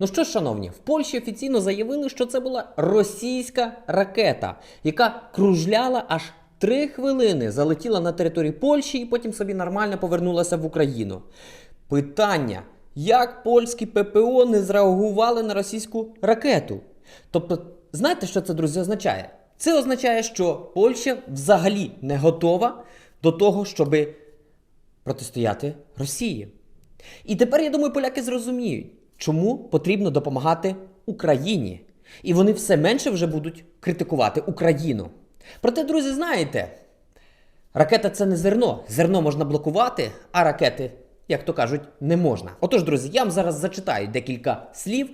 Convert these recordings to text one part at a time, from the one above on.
Ну що ж, шановні, в Польщі офіційно заявили, що це була російська ракета, яка кружляла аж три хвилини, залетіла на територію Польщі і потім собі нормально повернулася в Україну. Питання: як польські ППО не зреагували на російську ракету? Тобто, знаєте, що це, друзі, означає? Це означає, що Польща взагалі не готова до того, щоби протистояти Росії. І тепер, я думаю, поляки зрозуміють, чому потрібно допомагати Україні. І вони все менше вже будуть критикувати Україну. Проте, друзі, знаєте, ракета це не зерно. Зерно можна блокувати, а ракети, як то кажуть, не можна. Отож, друзі, я вам зараз зачитаю декілька слів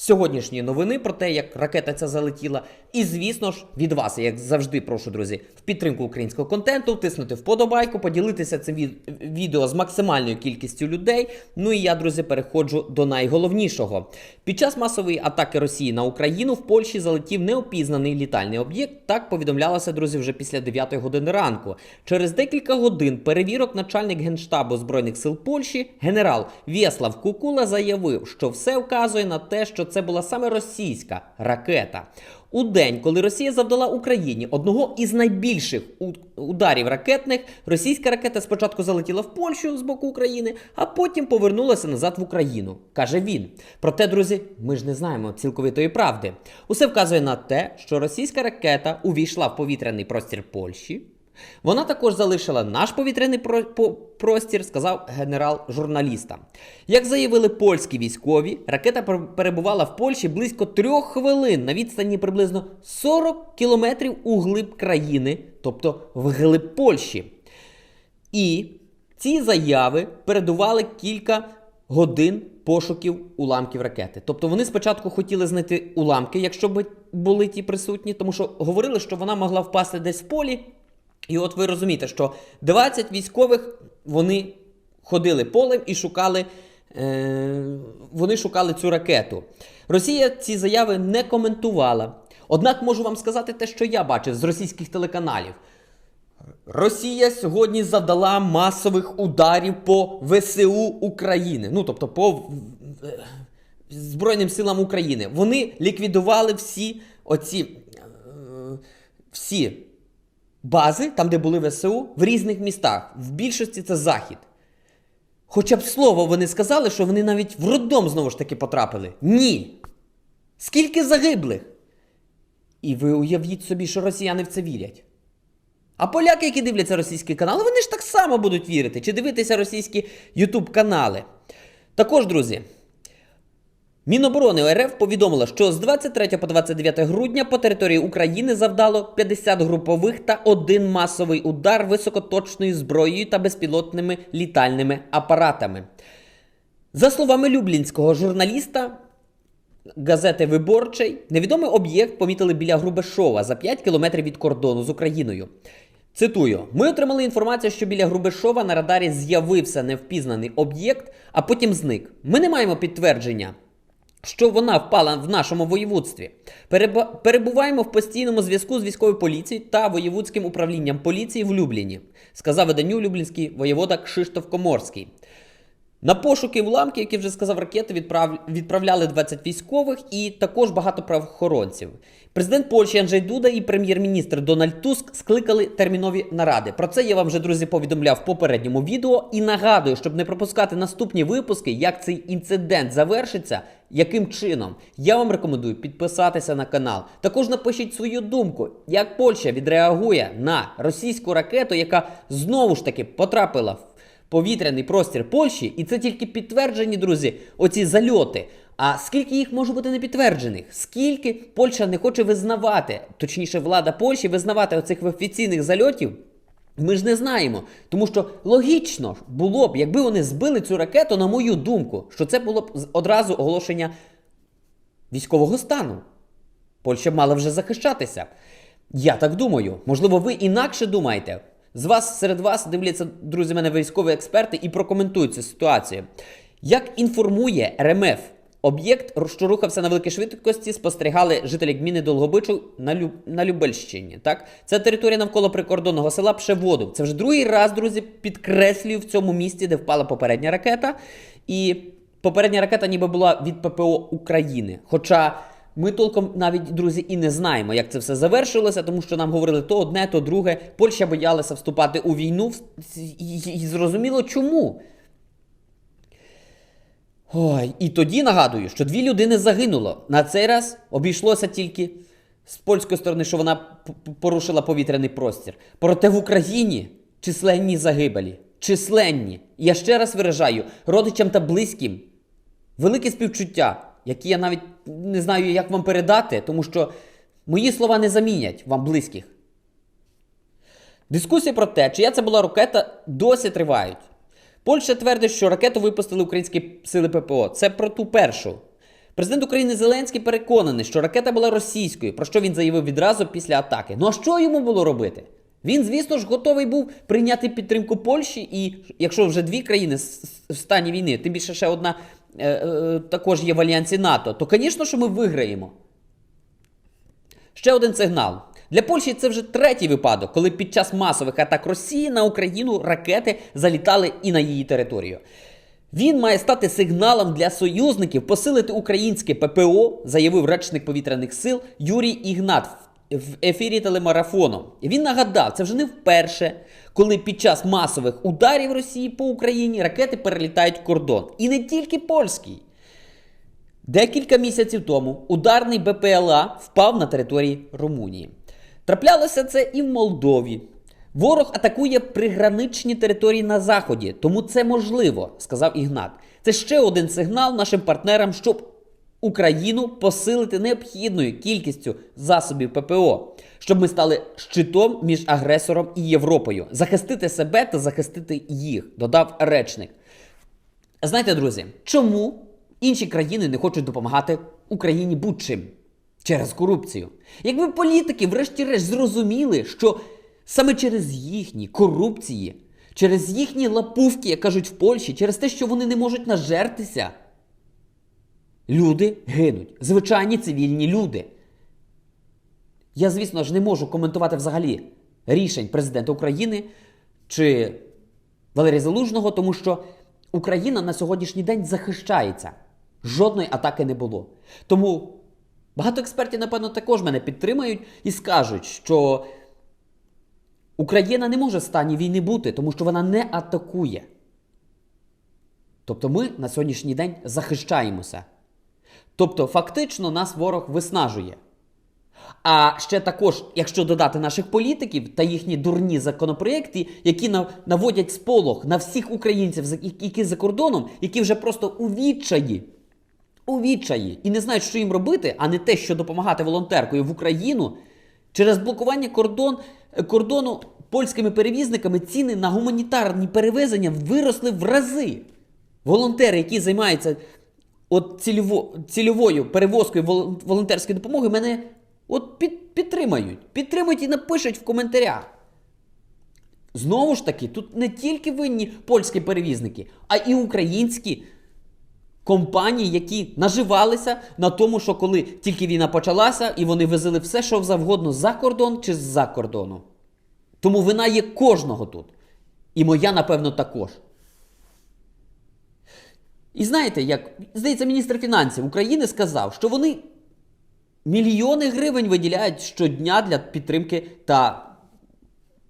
сьогоднішньої новини про те, як ракета ця залетіла. І, звісно ж, від вас, як завжди, прошу, друзі, в підтримку українського контенту, втиснути вподобайку, поділитися цим відео з максимальною кількістю людей. Ну і я, друзі, переходжу до найголовнішого. Під час масової атаки Росії на Україну в Польщі залетів неопізнаний літальний об'єкт. Так повідомлялося, друзі, вже після 9 години ранку. Через декілька годин перевірок начальник генштабу збройних сил Польщі, генерал Вєслав Кукула, заявив, що все вказує на те, що це була саме російська ракета. У день, коли Росія завдала Україні одного із найбільших ударів ракетних, російська ракета спочатку залетіла в Польщу з боку України, а потім повернулася назад в Україну, каже він. Проте, друзі, ми ж не знаємо цілковитої правди. Усе вказує на те, що російська ракета увійшла в повітряний простір Польщі. Вона також залишила наш повітряний про- по- простір, сказав генерал журналістам. Як заявили польські військові, ракета перебувала в Польщі близько трьох хвилин на відстані приблизно 40 кілометрів у глиб країни, тобто в глиб Польщі. І ці заяви передували кілька годин пошуків уламків ракети. Тобто вони спочатку хотіли знайти уламки, якщо б були ті присутні, тому що говорили, що вона могла впасти десь в полі. І от ви розумієте, що 20 військових вони ходили полем і шукали. Е, вони шукали цю ракету. Росія ці заяви не коментувала. Однак можу вам сказати те, що я бачив з російських телеканалів. Росія сьогодні завдала масових ударів по ВСУ України. Ну, тобто по е, Збройним силам України. Вони ліквідували всі оці е, всі бази, там, де були ВСУ, в різних містах. В більшості це захід. Хоча б слово вони сказали, що вони навіть в роддом знову ж таки потрапили. Ні. Скільки загиблих? І ви уявіть собі, що росіяни в це вірять. А поляки, які дивляться російські канали, вони ж так само будуть вірити чи дивитися російські Ютуб канали. Також, друзі, Міноборони РФ повідомило, що з 23 по 29 грудня по території України завдало 50 групових та один масовий удар високоточною зброєю та безпілотними літальними апаратами. За словами люблінського журналіста газети Виборчий, невідомий об'єкт помітили біля Грубешова за 5 кілометрів від кордону з Україною. Цитую: ми отримали інформацію, що біля Грубешова на радарі з'явився невпізнаний об'єкт, а потім зник. Ми не маємо підтвердження. Що вона впала в нашому воєводстві. Перебуваємо в постійному зв'язку з військовою поліцією та воєвудським управлінням поліції в Любліні, сказав виданню Люблінський воєвода Кшиштоф Коморський. На пошуки уламків, які вже сказав ракети, відправ... відправляли 20 військових і також багато правоохоронців. Президент Польщі Анджей Дуда і прем'єр-міністр Дональд Туск скликали термінові наради. Про це я вам вже друзі повідомляв в попередньому відео. І нагадую, щоб не пропускати наступні випуски, як цей інцидент завершиться, яким чином. Я вам рекомендую підписатися на канал. Також напишіть свою думку, як Польща відреагує на російську ракету, яка знову ж таки потрапила в повітряний простір Польщі, і це тільки підтверджені, друзі, оці зальоти. А скільки їх може бути не підтверджених? Скільки Польща не хоче визнавати, точніше, влада Польщі визнавати оцих офіційних зальотів? Ми ж не знаємо. Тому що логічно було б, якби вони збили цю ракету, на мою думку, що це було б одразу оголошення військового стану. Польща мала вже захищатися. Я так думаю. Можливо, ви інакше думаєте. З вас серед вас дивляться, друзі, мене військові експерти і прокоментують цю ситуацію. Як інформує РМФ, об'єкт, що рухався на великій швидкості, спостерігали жителі гміни Долгобичу на, Люб... на Любельщині. Так? Це територія навколо прикордонного села Пшеводов. Це вже другий раз, друзі, підкреслюю в цьому місті, де впала попередня ракета. І попередня ракета ніби була від ППО України. Хоча ми толком навіть, друзі, і не знаємо, як це все завершилося, тому що нам говорили то одне, то друге. Польща боялася вступати у війну, і, зрозуміло чому. Ой, і тоді нагадую, що дві людини загинуло. На цей раз обійшлося тільки з польської сторони, що вона порушила повітряний простір. Проте в Україні численні загибелі. Численні. Я ще раз виражаю родичам та близьким велике співчуття, які я навіть не знаю, як вам передати, тому що мої слова не замінять вам близьких. Дискусії про те, чия це була ракета, досі тривають. Польща твердить, що ракету випустили українські сили ППО. Це про ту першу. Президент України Зеленський переконаний, що ракета була російською, про що він заявив відразу після атаки. Ну а що йому було робити? Він, звісно ж, готовий був прийняти підтримку Польщі, і якщо вже дві країни в стані війни, тим більше ще одна також є в альянсі НАТО, то, звісно, що ми виграємо. Ще один сигнал. Для Польщі це вже третій випадок, коли під час масових атак Росії на Україну ракети залітали і на її територію. Він має стати сигналом для союзників посилити українське ППО, заявив речник повітряних сил Юрій Ігнат в- ефірі телемарафону. Він нагадав, це вже не вперше, коли під час масових ударів Росії по Україні ракети перелітають кордон. І не тільки польський. Декілька місяців тому ударний БПЛА впав на території Румунії. Траплялося це і в Молдові. Ворог атакує приграничні території на заході, тому це можливо, сказав Ігнат. Це ще один сигнал нашим партнерам, щоб Україну посилити необхідною кількістю засобів ППО, щоб ми стали щитом між агресором і Європою, захистити себе та захистити їх, додав речник. Знаєте, друзі, чому інші країни не хочуть допомагати Україні будь-чим? Через корупцію. Якби політики, врешті-решт, зрозуміли, що саме через їхні корупції, через їхні лапувки, як кажуть в Польщі, через те, що вони не можуть нажертися, люди гинуть. Звичайні цивільні люди. Я, звісно ж, не можу коментувати взагалі рішень президента України чи Валерія Залужного, тому що Україна на сьогоднішній день захищається. Жодної атаки не було. Тому багато експертів, напевно, також мене підтримають і скажуть, що Україна не може в стані війни бути, тому що вона не атакує. Тобто ми на сьогоднішній день захищаємося. Тобто, фактично, нас ворог виснажує. А ще також, якщо додати наших політиків та їхні дурні законопроєкти, які нав- наводять сполох на всіх українців, які за кордоном, які вже просто у відчаї, у відчаї і не знають, що їм робити, а не те, що допомагати волонтеркою в Україну, через блокування кордон, кордону польськими перевізниками ціни на гуманітарні перевезення виросли в рази. Волонтери, які займаються от цільово, цільовою перевозкою волонтерської допомоги, мене от під, підтримають. Підтримують і напишуть в коментарях. Знову ж таки, тут не тільки винні польські перевізники, а і українські компанії, які наживалися на тому, що коли тільки війна почалася, і вони везли все, що завгодно за кордон чи з-за кордону. Тому вина є кожного тут. І моя, напевно, також. І знаєте, як здається, міністр фінансів України сказав, що вони мільйони гривень виділяють щодня для підтримки та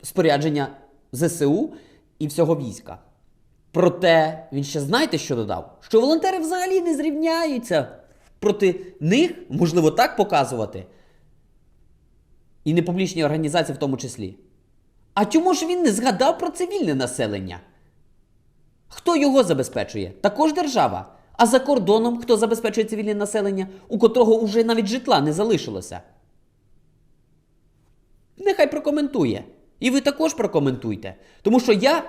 спорядження ЗСУ і всього війська. Проте він ще знаєте, що додав? Що волонтери взагалі не зрівняються проти них, можливо, так показувати. І непублічні організації в тому числі. А чому ж він не згадав про цивільне населення? Хто його забезпечує? Також держава. А за кордоном хто забезпечує цивільне населення, у котрого уже навіть житла не залишилося? Нехай прокоментує. І ви також прокоментуйте. Тому що я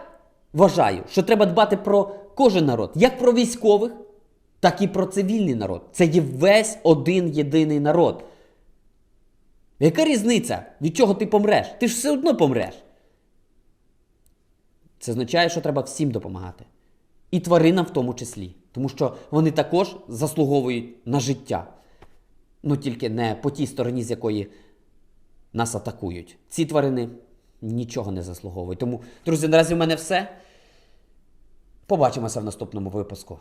вважаю, що треба дбати про кожен народ, як про військових, так і про цивільний народ. Це є весь один єдиний народ. Яка різниця, від чого ти помреш? Ти ж все одно помреш. Це означає, що треба всім допомагати. І тваринам в тому числі. Тому що вони також заслуговують на життя. Ну тільки не по тій стороні, з якої нас атакують. Ці тварини нічого не заслуговують. Тому, друзі, наразі в мене все. Побачимося в наступному випуску.